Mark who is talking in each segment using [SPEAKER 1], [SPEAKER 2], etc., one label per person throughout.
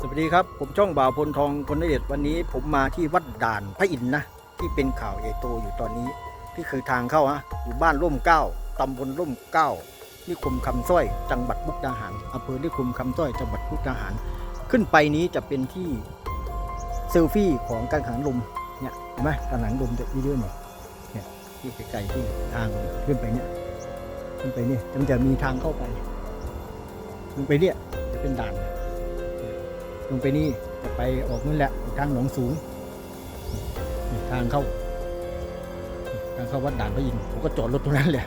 [SPEAKER 1] สวัสดีครับ ผมช่องบ่าวพลทองพลนเดชวันนี้ผมมาที่วัดด่านพระอินทร์นะ ที่เป็นข่าวใหญ่โตอยู่ตอนนี้ที่คือทางเข้าฮะอยู่บ้านร่มเก้าตำบลร่มเก้านิคมคำสร้อย จังหวัดมุกดาหารอำเภอนิคมคำสร้อยจังหวัดมุกดาหาร ขึ้นไปนี้จะเป็นที่เซลฟี่ของกังหันลมเนี่ยเห็นไหมกังหันลมจะเยอะๆหน่อยเนี่ยที่ไกลๆที่ทางขึ้นไปเนี่ยขึ้นไปเนี่ยมันจะมีทางเข้าไปลงไปเนี่ยจะเป็นด่าน ลงไปนี่จะไปออกนั่นแหละทางหนองสูง ทางเข้า ทางเข้าวัดด่านพระอินทร์ผมก็จอดรถตรงนั้นแหละ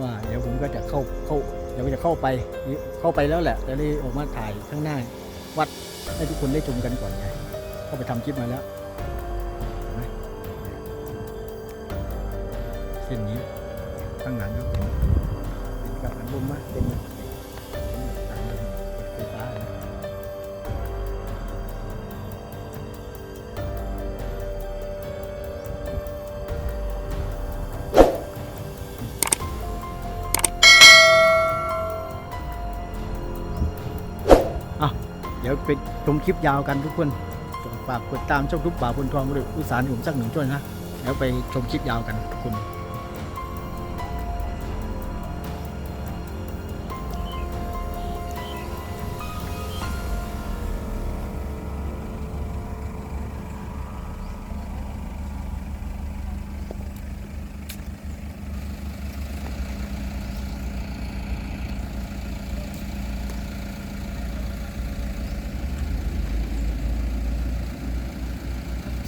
[SPEAKER 1] ว่าเดี๋ยวผมก็จะเข้าเข้าเดี๋ยวจะเข้าไปเข้าไปแล้วแหละจะได้ออกมาถ่ายข้างหน้า วัดให้ทุกคนได้ชมกันก่อนไงเข้าไปทำคลิปมาแล้วเส้นนี้ข้างหลังก็เป็นเป็นกับหันลมมะเป็นเป็น ไปชมคลิปยาวกันทุกคนฝากกดตามช่องทุกบ่าวบนทองหรืออุตสาหผมสักหนึ่งช่วยนะ แล้วไปชมคลิปยาวกันทุกคน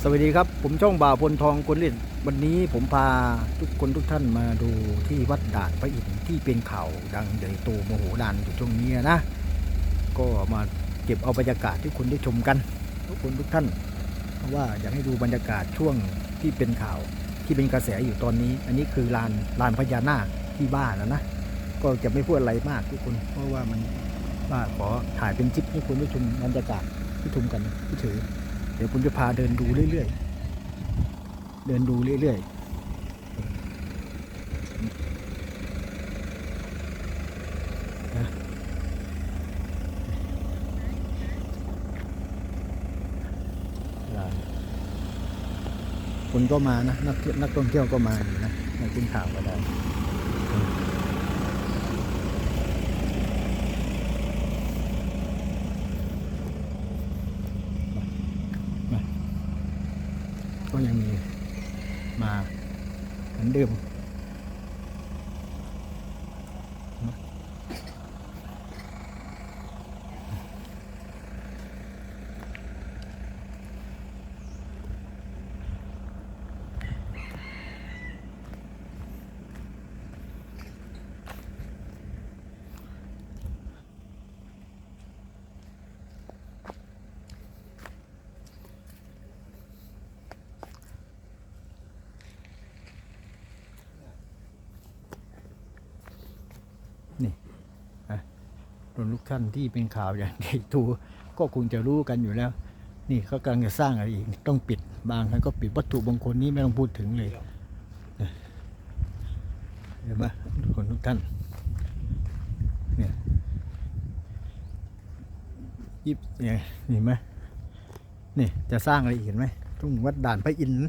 [SPEAKER 1] สวัสดีครับ ผมช่องบ่าวพลทองคนเล่น วันนี้ผมพาทุกคนทุกท่านมาดูที่วัดด่านพระอินทร์ที่เป็นข่าวดังใหญ่โตโมโหดานอยู่ช่วงนี้นะ ก็มาเก็บเอาบรรยากาศที่คุณได้ชมกัน ทุกคนทุกท่านเพราะว่าอยากให้ดูบรรยากาศช่วงที่เป็นข่าวที่เป็นกระแสอยู่ตอนนี้ อันนี้คือลานลานพญานาคที่บ้านแล้วนะก็จะไม่พูดอะไรมากทุกคนเพราะว่ามันว่าขอถ่ายเป็นคลิปให้คุณได้ชมบรรยากาศที่ชมกันที่ถือ เดี๋ยวผมจะพาเดินดูเรื่อยๆ เดินดูเรื่อยๆนะคนก็มานะ นักนักท่องเที่ยวก็มาอยู่นะในขึ้นข่าวก็ได้ก็ยังมีมาเหมือนเดิม รวมทุกท่านที่เป็นข่าวอย่างใหญ่โตก็คงจะรู้กันอยู่แล้ว นี่เขากำลังจะสร้างอะไรอีก ต้องปิดบางท่านก็ปิดวัตถุมงคลนี้ไม่ต้องพูดถึงเลยเห็นไหมทุกคนทุกท่านเนี่ยยิบเนี่ยเห็นไหมนี่จะสร้างอะไรเห็นไหมทุ่งวัดด่านพระอินทร์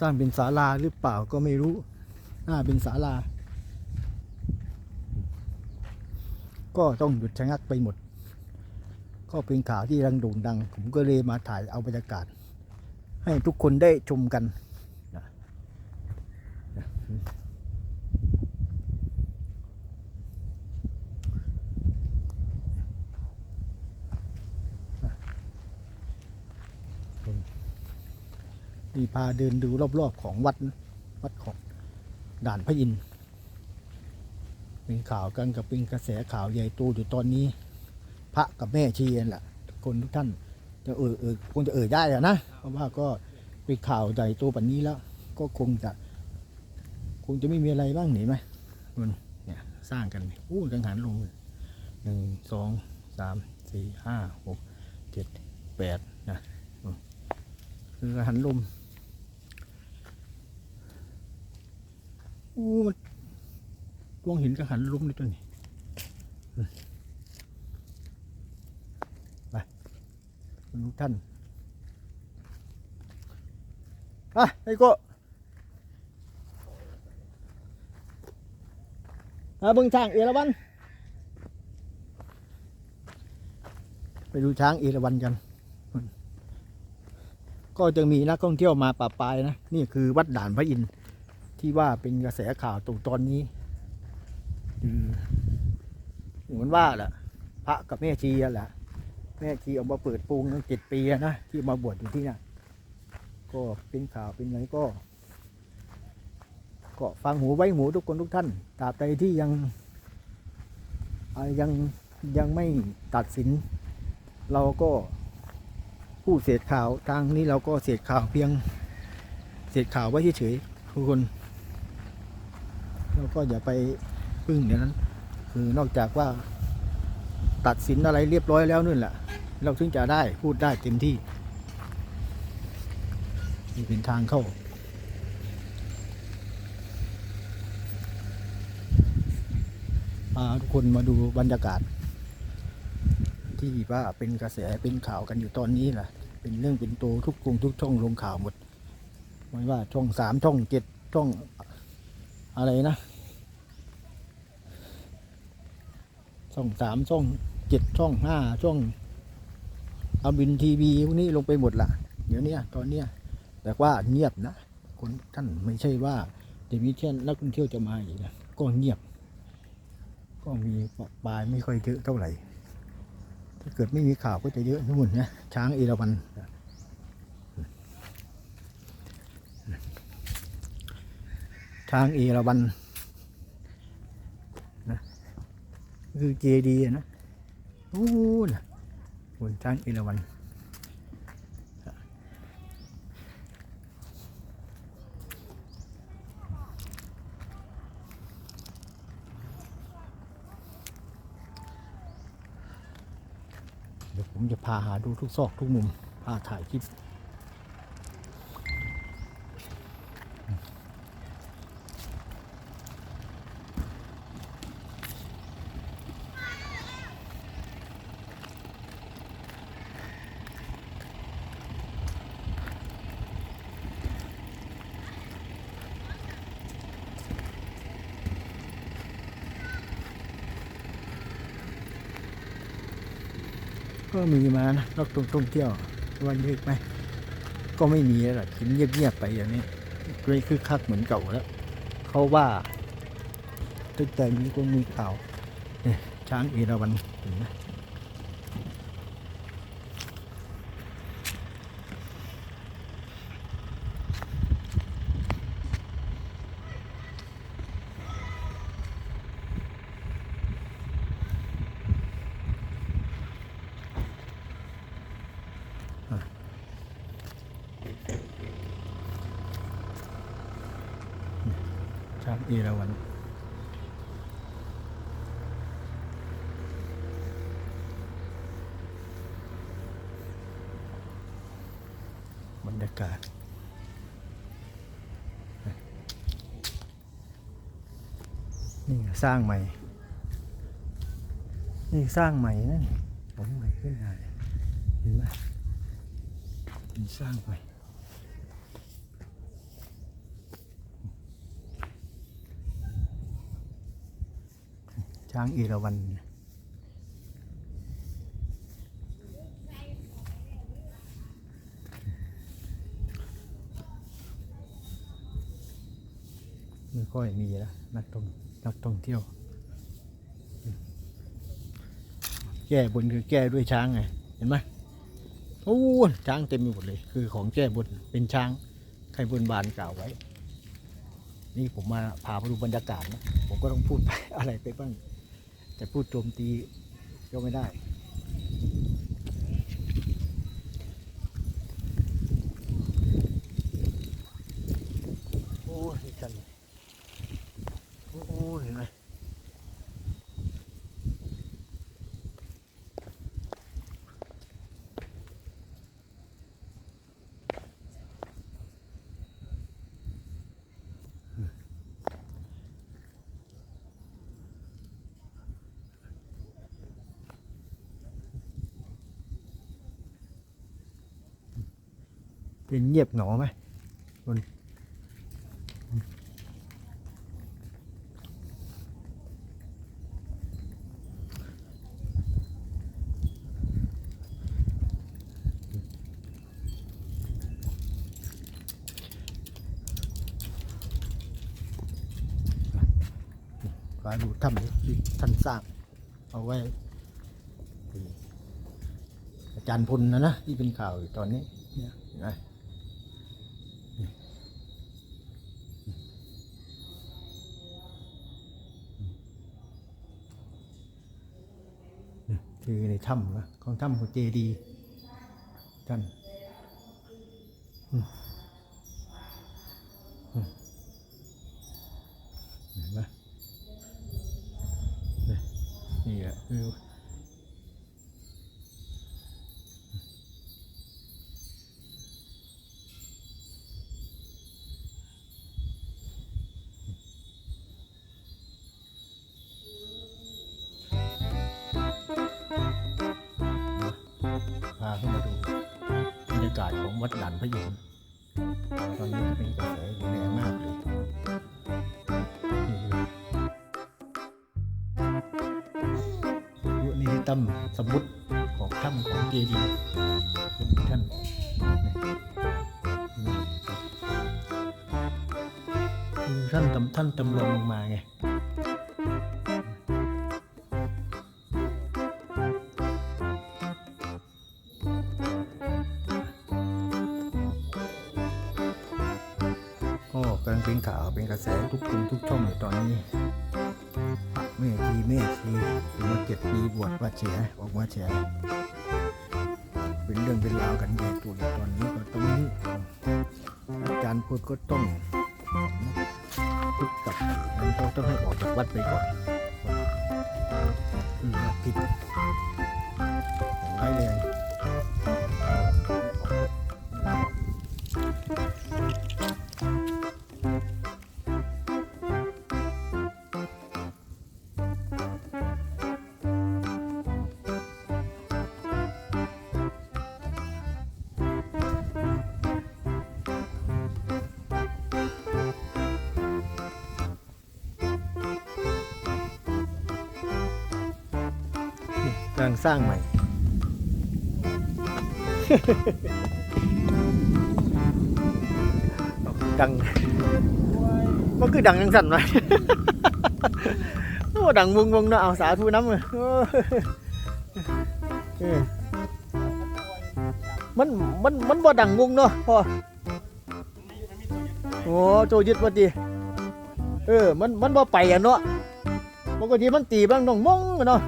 [SPEAKER 1] สร้างเป็นศาลาหรือเปล่าก็ไม่รู้ น่าเป็นศาลา ก็ต้องหยุดชะงักไปหมด ก็เป็นข่าวที่รังโด่งดัง ผมก็เลยมาถ่ายเอาบรรยากาศ ให้ทุกคนได้ชมกันนี่พาเดินดูรอบๆของวัดวัดของด่านพระอินทร์ เป็นข่าวกันกับเป็นกระแสข่าวใหญ่โตอยู่ตอนนี้ พระกับแม่ชีนแหละคนทุกท่านจะเออเออคงจะเอ่ยได้อะนะเพราะว่าก็เป็นข่าวใหญ่โตแบบนี้แล้ว ก็คงจะ คงจะไม่มีอะไรบ้างห็นไหมมันเนี่ยสร้างกันอู้กังหันลงหนึ่งสองสามสี่ห้าหกเจ็ดแปดนะคือหันลมอู้มัน วงหินกังหันลุ่มในตัวนี้คุณทุกท่านอะไอ้โก็มาเบิ่งช้างเอราวัณไปดูช้างเอราวัณกัน ก็จะมีนักท่องเที่ยวมาปะปายนะ นี่คือวัดด่านพระอินทร์ที่ว่าเป็นกระแสข่าวตรงตอนนี้ เหมือนว่าแหละพระกับแม่ชีอะแหละแม่ชีออกมาเปิดโปงตั้งเจ็ดปีนะที่มาบวชอยู่ที่นั่นก็เป็นข่าวเป็นไงก็ ก็ฟังหูไว้หูทุกคนทุกท่านตราบใดที่ยังยังยังไม่ตัดสิน เราก็ผู้เสพข่าวทางนี้เราก็เสพข่าวเพียงเสพข่าวไว้เฉยๆทุกคนเราก็อย่าไป พึ่งเดี๋ยวนั้น คือนอกจากว่าตัดสินอะไรเรียบร้อยแล้วนู่นแหละเราถึงจะได้พูดได้เต็มที่นี่เป็นทางเข้าพาทุกคนมาดูบรรยากาศ ที่ว่าเป็นกระแสเป็นข่าวกันอยู่ตอนนี้แหละเป็นเรื่องเป็นโตวทุกกรุงทุกช่องลงข่าวหมด ไม่ว่าช่องสามช่องเจ็ดช่องอะไรนะ ช่องสามช่องเจ็ดช่องห้าช่องอาบินทีวีพวกนี้ลงไปหมดละเดี๋ยวนี้ตอนเนี้ยแต่ว่าเงียบนะคนท่านไม่ใช่ว่าจะมีแค่นนักท่องเที่ยวจะมาอีกนะก็เงียบ ก็มีปะปลายไม่ค่อยเยอะเท่าไหร่ ถ้าเกิดไม่มีข่าวก็จะเยอะนู่นนะช้างเอราวัณช้างเอราวันะ คือเจดีย์นะโอ้นะบนช้างเอราวัณเดี๋ยวผมจะพาหาดูทุกซอกทุกมุม พาถ่ายคลิป ก็มีมานะนักท่องเที่ยววันเยอะไหมก็ไม่มีแล้วล่ะถึงเงียบๆไปอย่างนี้ไม่คึกคักเหมือนเก่าแล้วเขาว่าตั้งแต่นี้ก็มีข่าวเนี่ยช้างเอราวัณเห็นไหม ช้างเอราวัณบรรยากาศนี่สร้างใหม่ นี่สร้างใหม่นะนี่ผมใหม่ขึ้นมาเลยเห็นไหมนี่สร้างใหม่ ช้างเอราวัณไม่ค่อยมีแล้วนักท่องนักท่องเที่ยว แก้บนคือแก้ด้วยช้างไง เห็นไหมโอ้ช้างเต็มไปหมดเลย คือของแก้บนเป็นช้างใครบนบานกล่าวไว้ นี่ผมมาพามาดูบรรยากาศนะ ผมก็ต้องพูดไปอะไรไปบ้าง จะพูดโจมตีก็ไม่ได้ โอ้ยกันโอ้ยเห็นไหม เป็นเงียบเหงาไหมคนฟ้าดูถ้ำที่ท่านสร้าง เอาไว้ อาจารย์พลนะนะ ที่เป็นข่าวอยู่ตอนนี้เนี่ย คือในถ้ำนะของถ้ำของเจดีท่าน ตัมสมมุติของถ้ำของเจดีย์ท่านท่านตำท่านจำลองลงมาไงก็กำลังเป็นข่าวเป็นกระแสทุกกลุ่มทุกช่องอยู่ตอนนี้ แม่ชีแม่ชีถึงมาเจ็ดปีบวชว่าแฉออกมาแฉเป็นเรื่องเป็นราวกันใหญ่ตัวอยู่ตอนนี้ก็ตรงนี้อาจารย์พูดก็ต้องทุกกับนั้นก็ต้องให้ออกจากวัดไปก่อนอืมผิด ลังสร้างใหม่ ดังมันคือดังยังสั่นไหมโอ้ดังวงวงๆเนาะเอาสาธุน้ำเลยโอ้เออมันมันมันบ่ดังวงเนาะพ่อโอ้โจยึดพอดีเออ มันมันบ่ไปอะเนาะปกติมันตีบ้างน้องมองอะเนาะ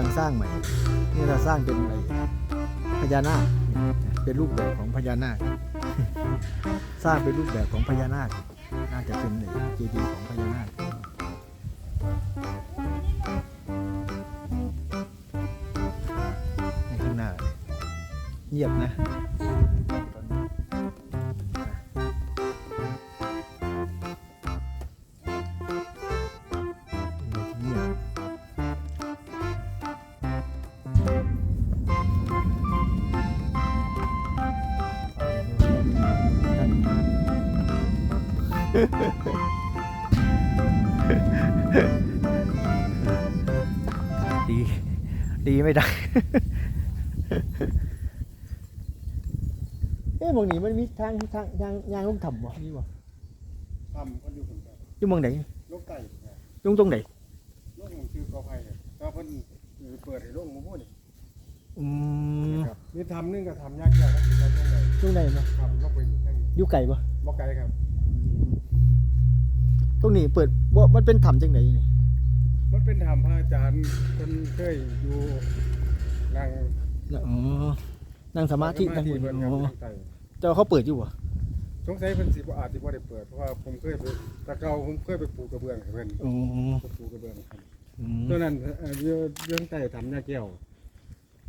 [SPEAKER 1] ลังสร้างใหม่ นี่เราสร้างเป็นอะไรพญานาคเป็นรูปแบบของพญานาค สร้างเป็นรูปแบบของพญานาค น่าจะเป็นเจดีย์ของพญานาคนี่ข้างหน้าเงียบนะ ไม่ได้ เอ๊ะหมองนี้มันมีทางทางทางยางลงถ้ำบ่มีบ่
[SPEAKER 2] ทำคนอยู่คนกัน
[SPEAKER 1] อยู่หมองไหน
[SPEAKER 2] ลูกไก่
[SPEAKER 1] อยุ่งตรงไหน
[SPEAKER 2] ลูกของชื่อกอไผ่ก็เพิ่นเปิดให้ลูกหมูพูดนี่
[SPEAKER 1] อืม
[SPEAKER 2] ครับนี่ทำนึงก็ทำยากยากครับทำตรงไหน
[SPEAKER 1] ตรงไหนเนาะ
[SPEAKER 2] ทำลงไปอยู่ทั้งนี้
[SPEAKER 1] อยู่ไก่บ่
[SPEAKER 2] บ่ไก่ครับ
[SPEAKER 1] ตรงนี้เปิดบ่มันเป็นถ้ำจังไหนนี่
[SPEAKER 2] มันเป็นธรรมพระอาจารย์คนเคยอยู่นั่ง
[SPEAKER 1] อ๋อนั่งสมาธินั่ง
[SPEAKER 2] เพิ่นครับ
[SPEAKER 1] อ๋อ
[SPEAKER 2] นั่งไต่
[SPEAKER 1] เจ้าเขาเปิดอยู่บ่
[SPEAKER 2] สงสัยเพิ่นสิบ่อาจสิบ่ได้เปิดเพราะว่าผมเคยไปแตะเก่าผมเคยไปปลูกกระเบื้องให้เพิ่น
[SPEAKER 1] อ๋อ
[SPEAKER 2] ไปปลูกกระเบื้องครับ
[SPEAKER 1] อืม
[SPEAKER 2] ตัวนั้นเอ่ออยู่เรื่องใต้ทำยาแก้ว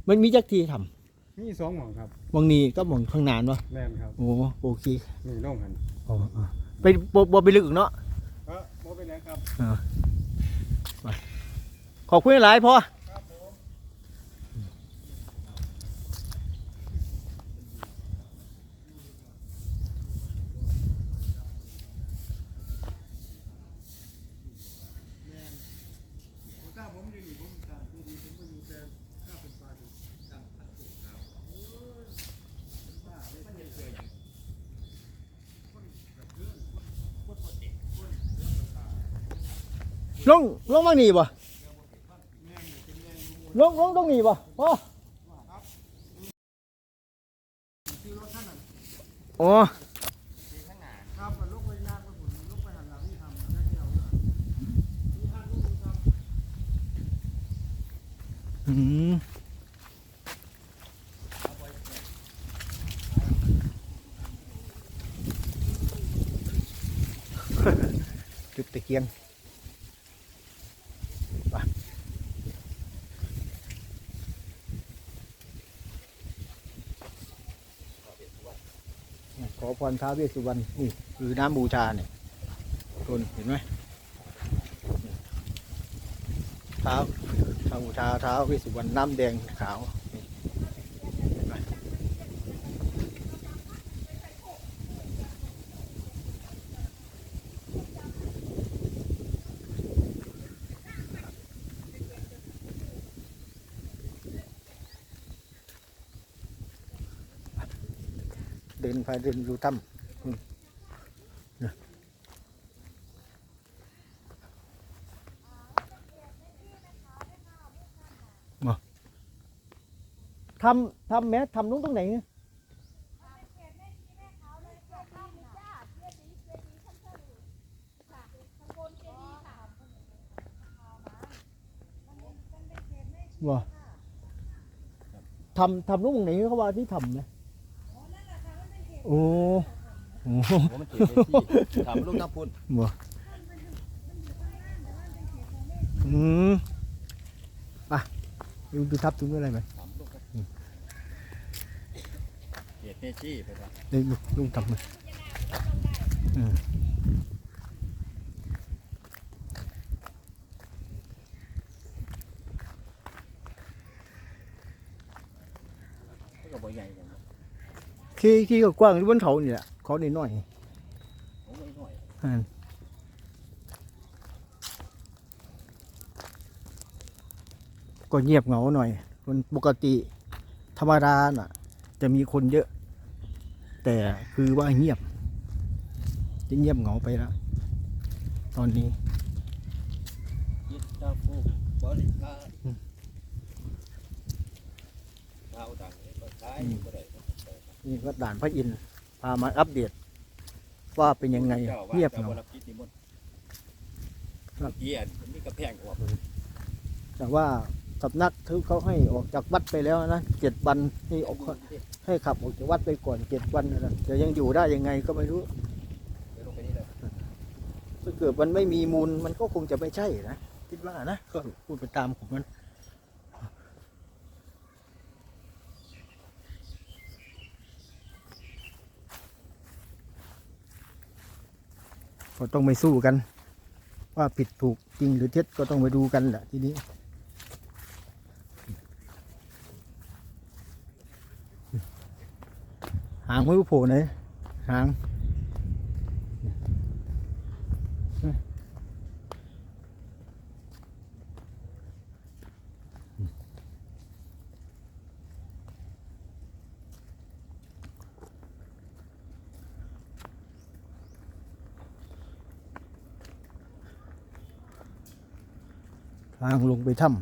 [SPEAKER 1] มันมีจักทีทำ
[SPEAKER 2] มีสองหม่องครับ
[SPEAKER 1] หมองนี้ก็หมองข้างหนานวะ
[SPEAKER 2] แม่นครับ
[SPEAKER 1] โอ้โอเค
[SPEAKER 2] นี่น้องหัน
[SPEAKER 1] อ๋ออ๋อไปบ่บ่ไปลึกอีกเนาะ
[SPEAKER 2] เออบ่เป็นไรครับ
[SPEAKER 1] อ่าไป ขอบคุณหลายพ่อ ลงลงมาหนีบ่ลงลงตรงหนีบ่พ่อโอ้
[SPEAKER 2] ครับมันลุกไปยากไปฝุ่นลุกไปหันหลังนี่ทำแล้วเที่ยว
[SPEAKER 1] อืม จุดตะเกียงไปขอ พรท้าวเวสสุวรรณนี่คือน้ำบูชาเนี่ยคนเห็นไหมเท้าท้าวบูชาเท้าวเวสสุวรรณน้ำแดงขาวนี่เห็นไหม เดินไปเดินดูถ้ำอืมนะมาทำทำแม้ทำนุ้งตรงไหนเนี่ยว่าทำทำนุ้งตรงไหนเขาว่าที่ทำนะ โอ้โห
[SPEAKER 3] ผมมันเขียนในที่ถามลูกน้ำพุน
[SPEAKER 1] บ่อืมไปดูดูทับถุงอะไรไหม
[SPEAKER 3] ถามลูกครับเขียนในที่ไปครับ
[SPEAKER 1] เดี๋ยวลูกลุงทำไหมอืม
[SPEAKER 3] ก็บ่ใหญ่กัน
[SPEAKER 1] ที่ที่เขากว้างที่บนเขานี่แหละเขาหน่อย
[SPEAKER 3] ผมไม่น้อย
[SPEAKER 1] ๆอ่าก็เงียบเหงาหน่อยคนปกติธรรมดาน่ะ จะมีคนเยอะ แต่คือว่าเงียบ จะเงียบเหงาไปแล้ว ตอนนี้
[SPEAKER 3] ยิดตาฟูบริการเอาดังนี้ก็ใช้ก็ได้
[SPEAKER 1] นี่วัดด่านพระอินทร์พามาอัปเดต ว่าเป็นยังไงเงียบเหงา
[SPEAKER 3] รับพิธีมนต์
[SPEAKER 1] ครับ
[SPEAKER 3] เกียนมีกระแพงออก
[SPEAKER 1] แต่ว่าสำนักคือเขาให้ออกจากวัดไปแล้วนะเจ็ดวันให้ออกให้ขับออกจากวัดไปก่อนเจ็ดวันนะจะยังอยู่ได้ยังไงก็ไม่รู้
[SPEAKER 3] เดี๋ยวลงไปนี่เลย
[SPEAKER 1] ถ้าเกิดมันไม่มีมูลมันก็คงจะไม่ใช่นะคิดว่านะก็พูดไปตามของมัน ก็ต้องไปสู้กัน ว่าผิดถูกจริงหรือเท็จก็ต้องไปดูกันแหละทีนี้หางไม่รู้โผล่ไหนหาง ทางลงไปถ้ำ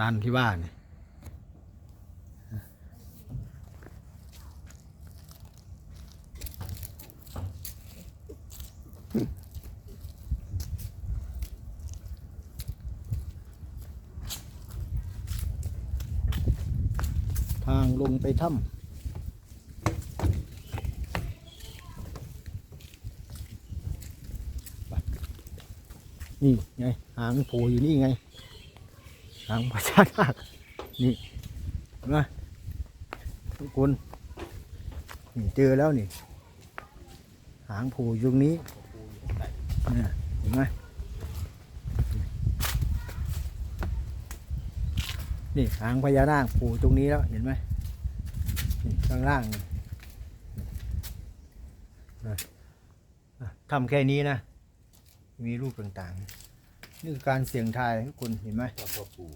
[SPEAKER 1] ลานที่ว่าเนี่ยทางลงไปถ้ำ นี่ไงหางโผล่อยู่นี่ไง หางพญานาคนี่เห็นไหมทุกคนนี่เจอแล้วนี่ หางโผูอยู่ตรงนี้เนี่ยเห็นไหมนี่หางพญานาคโผูตรงนี้แล้วเห็นไหมข้างล่างนี่ทำแค่นี้นะ มีรูปต่างๆ นี่คือการเสี่ยงทายทุกคนเห็นไหม
[SPEAKER 3] พ่อปู่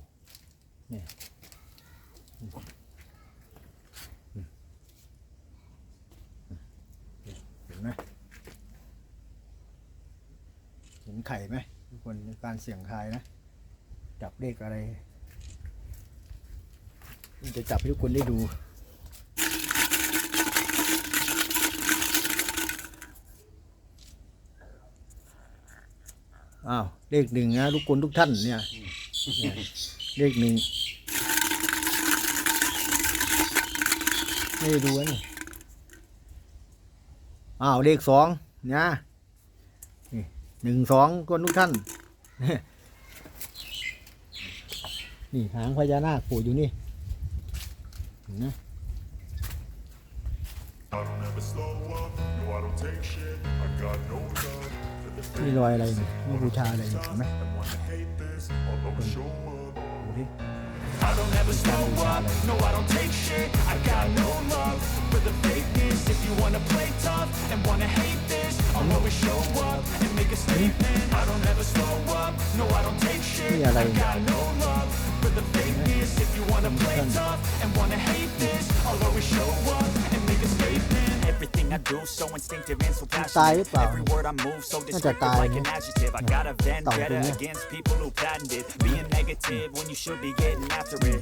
[SPEAKER 1] เห็นไหมเห็นไข่ไหมทุกคนในการเสี่ยงทายนะ จับเลขอะไรนี่จะจับให้ทุกคนได้ดู อ้าวเลขหนึ่งนะทุกคนทุกท่านเนี่ยเนี่ยเลขหนึ่งไม่ได้ดูนะนี่อ้าวเลขสองนะนี่หนึ่งสองคนทุกท่าน นี่หางพญานาคโผล่อยู่นี่
[SPEAKER 4] for the
[SPEAKER 1] นี่รอยอะไรนี่นี่บูชาอะไรนี่เห็นไหม
[SPEAKER 4] and wanna hate this. I'll always show up.
[SPEAKER 1] ดูดิ
[SPEAKER 4] I don't ever slow up, no I don't take shit. I got no love for the fakeness. If you wanna play tough and wanna hate this, I'll always show up and make a statement. I don't ever slow up, no I don't take
[SPEAKER 1] นี่
[SPEAKER 4] shit.
[SPEAKER 1] อะไร
[SPEAKER 4] I
[SPEAKER 1] เนี่ย
[SPEAKER 4] got no love for the fakeness. If you wanna play tough and wanna hate this, I'll always show up and make a statement.
[SPEAKER 5] Everything I do so instinctive and so
[SPEAKER 1] ตายหรือ
[SPEAKER 5] passionate.
[SPEAKER 1] เปล่า
[SPEAKER 5] Every word I move so
[SPEAKER 1] น่าจะ
[SPEAKER 5] descriptive
[SPEAKER 1] ตาย
[SPEAKER 5] like
[SPEAKER 1] นะ
[SPEAKER 5] an adjective. I got a
[SPEAKER 1] เต่าตัว
[SPEAKER 5] vendetta
[SPEAKER 1] เนี้ย
[SPEAKER 5] against people who patented being negative when you should be getting after it.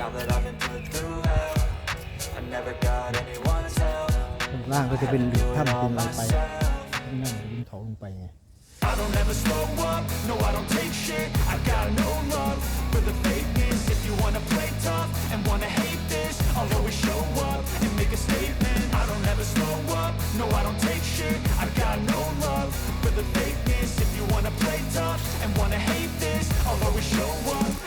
[SPEAKER 6] Now that I've been put through hell, I never got anyone's help.
[SPEAKER 1] ข้างล่างก็จะเป็นถ้ำดินลงไปข้างล่างเป็นเขาลงไปไง
[SPEAKER 4] I don't ever slow up, no I don't take shit I got no love for the fakeness If you wanna play tough and wanna hate this I'll always show up and make a statement I don't ever slow up, no I don't take shit I got no love for the fakeness If you wanna play tough and wanna hate this I'll always show up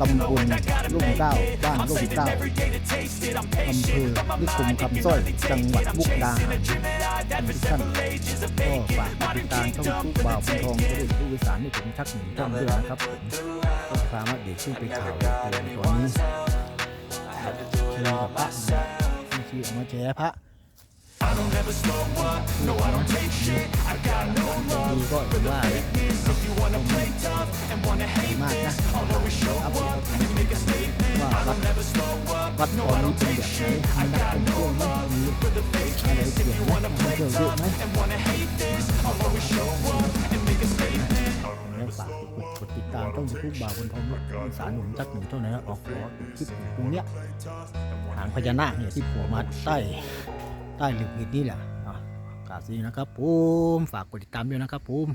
[SPEAKER 1] ตำบลลุ่มเต้าบ้านลุ่มเต้าอำเภอนิคมคำสร้อย จังหวัดมุกดาหาร
[SPEAKER 4] ทุก
[SPEAKER 1] ท่านก็ฝากติดตามช่องทุกบ่าวพนทองผู้เล่นผู้วิสานที่ผงชักหนึ่งท่านด้วยนะครับผมก็สามารถเด็กขึ้นไปข่าวในตอนนี้
[SPEAKER 6] ชื่
[SPEAKER 1] อพระชื่อมาแชร์พระ ดี
[SPEAKER 4] love
[SPEAKER 1] ก็อย่างว่าแหละ
[SPEAKER 4] If you wanna play tough and wanna hate
[SPEAKER 1] มากนะ
[SPEAKER 4] this I'll always show
[SPEAKER 1] อัปเดต
[SPEAKER 4] up and make a statement
[SPEAKER 1] ว่า
[SPEAKER 4] I
[SPEAKER 1] วัด
[SPEAKER 4] don't ever slow up
[SPEAKER 1] วัด
[SPEAKER 4] No,
[SPEAKER 1] ตอน
[SPEAKER 4] I
[SPEAKER 1] นี้
[SPEAKER 4] don't
[SPEAKER 1] เป็น
[SPEAKER 4] take
[SPEAKER 1] แบบไหน
[SPEAKER 4] shit
[SPEAKER 1] มี
[SPEAKER 4] I
[SPEAKER 1] นัก
[SPEAKER 4] got
[SPEAKER 1] ท่อง
[SPEAKER 4] no
[SPEAKER 1] เที่ยวไหม
[SPEAKER 4] love
[SPEAKER 1] มี
[SPEAKER 4] for the
[SPEAKER 1] อะไร
[SPEAKER 4] fakeness
[SPEAKER 1] เปลี่
[SPEAKER 4] If
[SPEAKER 1] ยน
[SPEAKER 4] you
[SPEAKER 1] ไหม
[SPEAKER 4] wanna
[SPEAKER 1] นักท่อง
[SPEAKER 4] play
[SPEAKER 1] เที่ยวเยอะ
[SPEAKER 4] tough
[SPEAKER 1] ไหม
[SPEAKER 4] and wanna hate this I'll always show up and make a statement
[SPEAKER 1] แล้วฝากกดกดติดตามช่องยูทูบบาวบนทองลูกอีสานหนุ่มชักหนึ่งเท่านั้นนะออกขอคลิปตรงเนี้ยหางพญานาคเนี่ยที่โผล่มาใต้ ใต้หลืบหินนี่แหละอะกราบสวัสดีนะครับผมฝากกดติดตามด้วยนะครับผม